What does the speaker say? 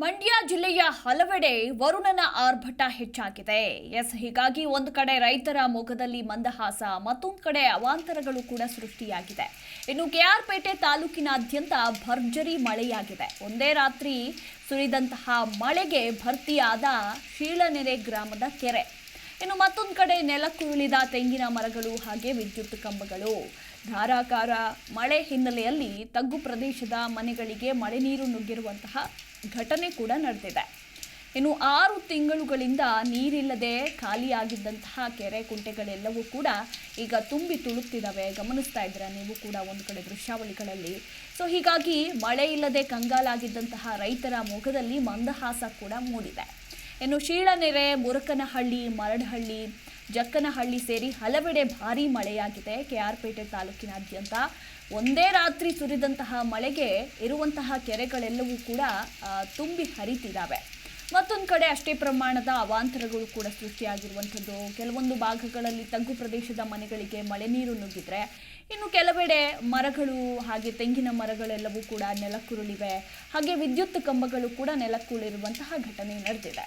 ಮಂಡ್ಯ ಜಿಲ್ಲೆಯ ಹಲವೆಡೆ ವರುಣನ ಆರ್ಭಟ ಹೆಚ್ಚಾಗಿದೆ. ಎಸ್, ಹೀಗಾಗಿ ಒಂದು ಕಡೆ ರೈತರ ಮುಖದಲ್ಲಿ ಮಂದಹಾಸ, ಮತ್ತೊಂದು ಕಡೆ ಅವಾಂತರಗಳು ಕೂಡ ಸೃಷ್ಟಿಯಾಗಿದೆ. ಇನ್ನು ಕೆಆರ್ಪೇಟೆ ತಾಲೂಕಿನಾದ್ಯಂತ ಭರ್ಜರಿ ಮಳೆಯಾಗಿದೆ. ಒಂದೇ ರಾತ್ರಿ ಸುರಿದಂತಹ ಮಳೆಗೆ ಭರ್ತಿಯಾದ ಶೀಳನೆರೆ ಗ್ರಾಮದ ಕೆರೆ. ಇನ್ನು ಮತ್ತೊಂದು ಕಡೆ ನೆಲಕ್ಕುರುಳಿದ ತೆಂಗಿನ ಮರಗಳು ಹಾಗೆ ವಿದ್ಯುತ್ ಕಂಬಗಳು. ಧಾರಾಕಾರ ಮಳೆ ಹಿನ್ನೆಲೆಯಲ್ಲಿ ತಗ್ಗು ಪ್ರದೇಶದ ಮನೆಗಳಿಗೆ ಮಳೆ ನೀರು ನುಗ್ಗಿರುವಂತಹ ಘಟನೆ ಕೂಡ ನಡೆದಿದೆ. ಇನ್ನು ಆರು ತಿಂಗಳುಗಳಿಂದ ನೀರಿಲ್ಲದೆ ಖಾಲಿಯಾಗಿದ್ದಂತಹ ಕೆರೆ ಕುಂಟೆಗಳೆಲ್ಲವೂ ಕೂಡ ಈಗ ತುಂಬಿ ತುಳುತ್ತಿದ್ದಾವೆ. ಗಮನಿಸ್ತಾ ಇದ್ದೀರಾ ನೀವು ಕೂಡ ಒಂದು ಕಡೆ ದೃಶ್ಯಾವಳಿಗಳಲ್ಲಿ. ಸೊ ಹೀಗಾಗಿ ಮಳೆ ಇಲ್ಲದೆ ಕಂಗಾಲಾಗಿದ್ದಂತಹ ರೈತರ ಮುಖದಲ್ಲಿ ಮಂದಹಾಸ ಕೂಡ ಮೂಡಿದೆ. ಇನ್ನು ಶೀಳನೆರೆ, ಮುರಕನಹಳ್ಳಿ, ಮರಡಹಳ್ಳಿ ಜಕ್ಕನಹಳ್ಳಿ ಸೇರಿ ಹಲವೆಡೆ ಭಾರೀ ಮಳೆಯಾಗಿದೆ. ಕೆಆರ್ಪೇಟೆ ತಾಲೂಕಿನಾದ್ಯಂತ ಒಂದೇ ರಾತ್ರಿ ಸುರಿದಂತಹ ಮಳೆಗೆ ಇರುವಂತಹ ಕೆರೆಗಳೆಲ್ಲವೂ ಕೂಡ ತುಂಬಿ ಹರಿತಿದ್ದಾವೆ. ಮತ್ತೊಂದು ಕಡೆ ಅಷ್ಟೇ ಪ್ರಮಾಣದ ಅವಾಂತರಗಳು ಕೂಡ ಸೃಷ್ಟಿಯಾಗಿರುವಂಥದ್ದು. ಕೆಲವೊಂದು ಭಾಗಗಳಲ್ಲಿ ತಗ್ಗು ಪ್ರದೇಶದ ಮನೆಗಳಿಗೆ ಮಳೆ ನೀರು ನುಗ್ಗಿದ್ರೆ, ಇನ್ನು ಕೆಲವೆಡೆ ಮರಗಳು ಹಾಗೆ ತೆಂಗಿನ ಮರಗಳೆಲ್ಲವೂ ಕೂಡ ನೆಲಕ್ಕುರುಳಿವೆ. ಹಾಗೆ ವಿದ್ಯುತ್ ಕಂಬಗಳು ಕೂಡ ನೆಲಕ್ಕುರುಳಿರುವಂತಹ ಘಟನೆ ನಡೆದಿದೆ.